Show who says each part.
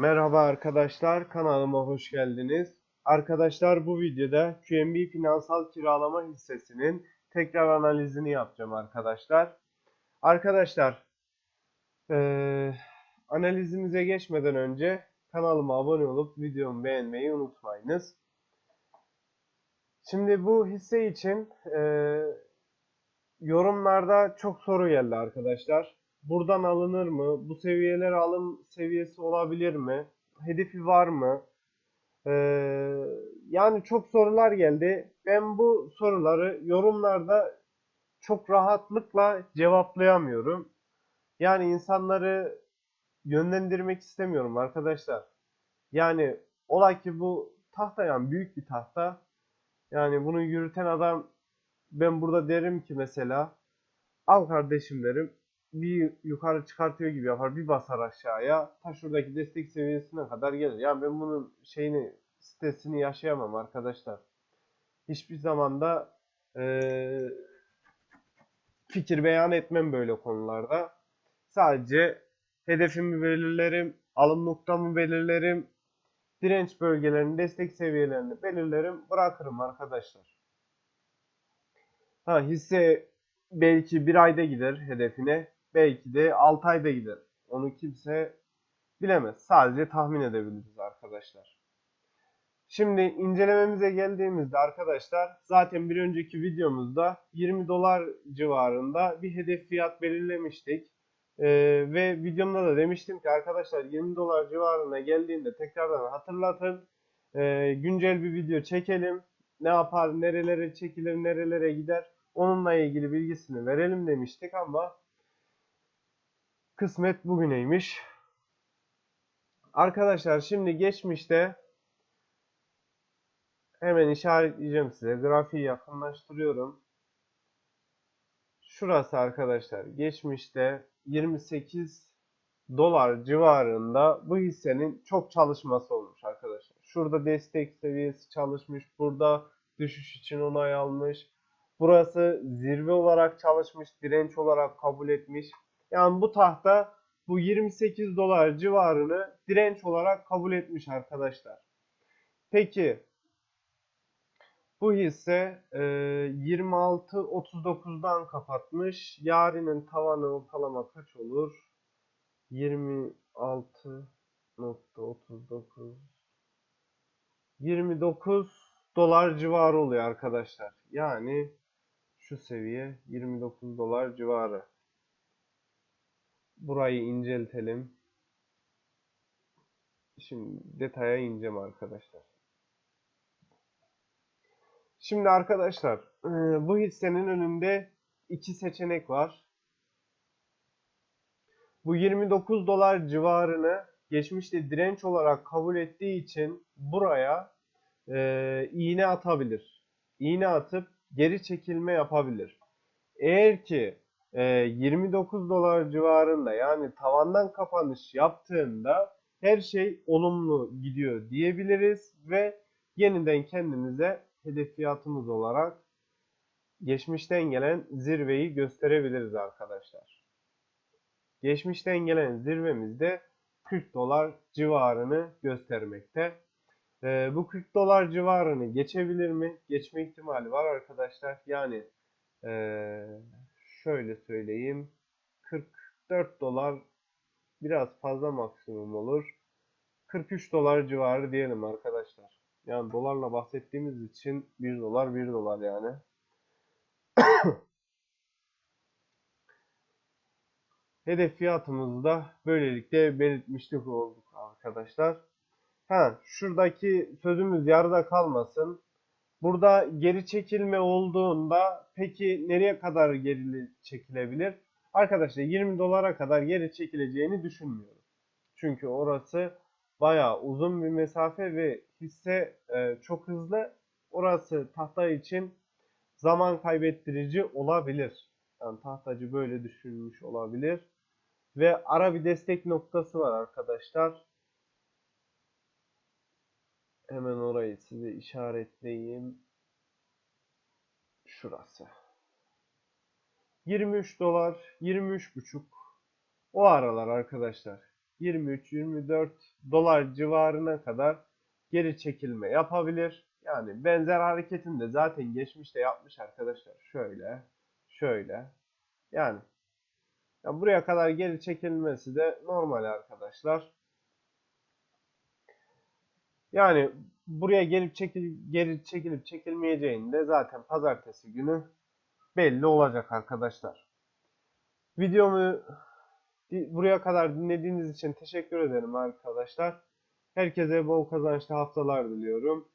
Speaker 1: Merhaba arkadaşlar, kanalıma hoş geldiniz. Arkadaşlar bu videoda QNB finansal kiralama hissesinin tekrar analizini yapacağım arkadaşlar. Arkadaşlar, eee, analizimize geçmeden önce kanalıma abone olup videomu beğenmeyi unutmayınız. Şimdi bu hisse için eee, yorumlarda çok soru geldi arkadaşlar. Buradan alınır mı? Bu seviyeler alım seviyesi olabilir mi? Hedefi var mı? Ee, yani çok sorular geldi. Ben bu soruları yorumlarda çok rahatlıkla cevaplayamıyorum. Yani insanları yönlendirmek istemiyorum arkadaşlar. Yani olay ki bu tahta yani büyük bir tahta. Yani bunu yürüten adam ben burada derim ki mesela al kardeşim derim bir yukarı çıkartıyor gibi yapar bir basar aşağıya ta şuradaki destek seviyesine kadar gelir. Yani ben bunun şeyini stresini yaşayamam arkadaşlar. Hiçbir zamanda eee fikir beyan etmem böyle konularda. Sadece hedefimi belirlerim, alım noktamı belirlerim, direnç bölgelerini, destek seviyelerini belirlerim, bırakırım arkadaşlar. Ha hisse belki bir ayda gider hedefine, belki de 6 ayda gider. Onu kimse bilemez. Sadece tahmin edebiliriz arkadaşlar. Şimdi incelememize geldiğimizde arkadaşlar zaten bir önceki videomuzda 20 dolar civarında bir hedef fiyat belirlemiştik. Ee, ve videomda da demiştim ki arkadaşlar 20 dolar civarına geldiğinde tekrardan hatırlatın. Ee, güncel bir video çekelim. Ne yapar, nerelere çekilir, nerelere gider onunla ilgili bilgisini verelim demiştik ama kısmet bugüneymiş. Arkadaşlar şimdi geçmişte hemen işaretleyeceğim size. Grafiği yakınlaştırıyorum. Şurası arkadaşlar. Geçmişte 28 dolar civarında bu hissenin çok çalışması olmuş arkadaşlar. Şurada destek seviyesi çalışmış. Burada düşüş için onay almış. Burası zirve olarak çalışmış. Direnç olarak kabul etmiş. Yani bu tahta bu 28 dolar civarını direnç olarak kabul etmiş arkadaşlar. Peki bu hisse e, 26.39'dan kapatmış. Yarının tavanı ortalama kaç olur? 26.39 29 dolar civarı oluyor arkadaşlar. Yani şu seviye 29 dolar civarı. Burayı inceltelim. Şimdi detaya ineceğim arkadaşlar. Şimdi arkadaşlar e, bu hissenin önünde iki seçenek var. Bu 29 dolar civarını geçmişte direnç olarak kabul ettiği için buraya e, iğne atabilir. İğne atıp geri çekilme yapabilir. Eğer ki 29 dolar civarında yani tavandan kapanış yaptığında her şey olumlu gidiyor diyebiliriz ve yeniden kendimize hedef fiyatımız olarak geçmişten gelen zirveyi gösterebiliriz arkadaşlar. Geçmişten gelen zirvemizde 40 dolar civarını göstermekte. Ee, bu 40 dolar civarını geçebilir mi? Geçme ihtimali var arkadaşlar. Yani ee, şöyle söyleyeyim. 44 dolar biraz fazla maksimum olur. 43 dolar civarı diyelim arkadaşlar. Yani dolarla bahsettiğimiz için 1 dolar 1 dolar yani. Hedef fiyatımızı da böylelikle belirtmiştik olduk arkadaşlar. Ha, şuradaki sözümüz yarıda kalmasın. Burada geri çekilme olduğunda peki nereye kadar geri çekilebilir? Arkadaşlar 20 dolara kadar geri çekileceğini düşünmüyorum. Çünkü orası bayağı uzun bir mesafe ve hisse e, çok hızlı. Orası tahta için zaman kaybettirici olabilir. Yani tahtacı böyle düşünmüş olabilir. Ve ara bir destek noktası var arkadaşlar. Hemen orayı size işaretleyeyim. Şurası. 23 dolar, 23 buçuk. O aralar arkadaşlar. 23-24 dolar civarına kadar geri çekilme yapabilir. Yani benzer hareketini de zaten geçmişte yapmış arkadaşlar. Şöyle, şöyle. Yani ya buraya kadar geri çekilmesi de normal arkadaşlar. Yani buraya gelip çekil geri çekilip çekilmeyeceğini de zaten pazartesi günü belli olacak arkadaşlar. Videomu buraya kadar dinlediğiniz için teşekkür ederim arkadaşlar. Herkese bol kazançlı haftalar diliyorum.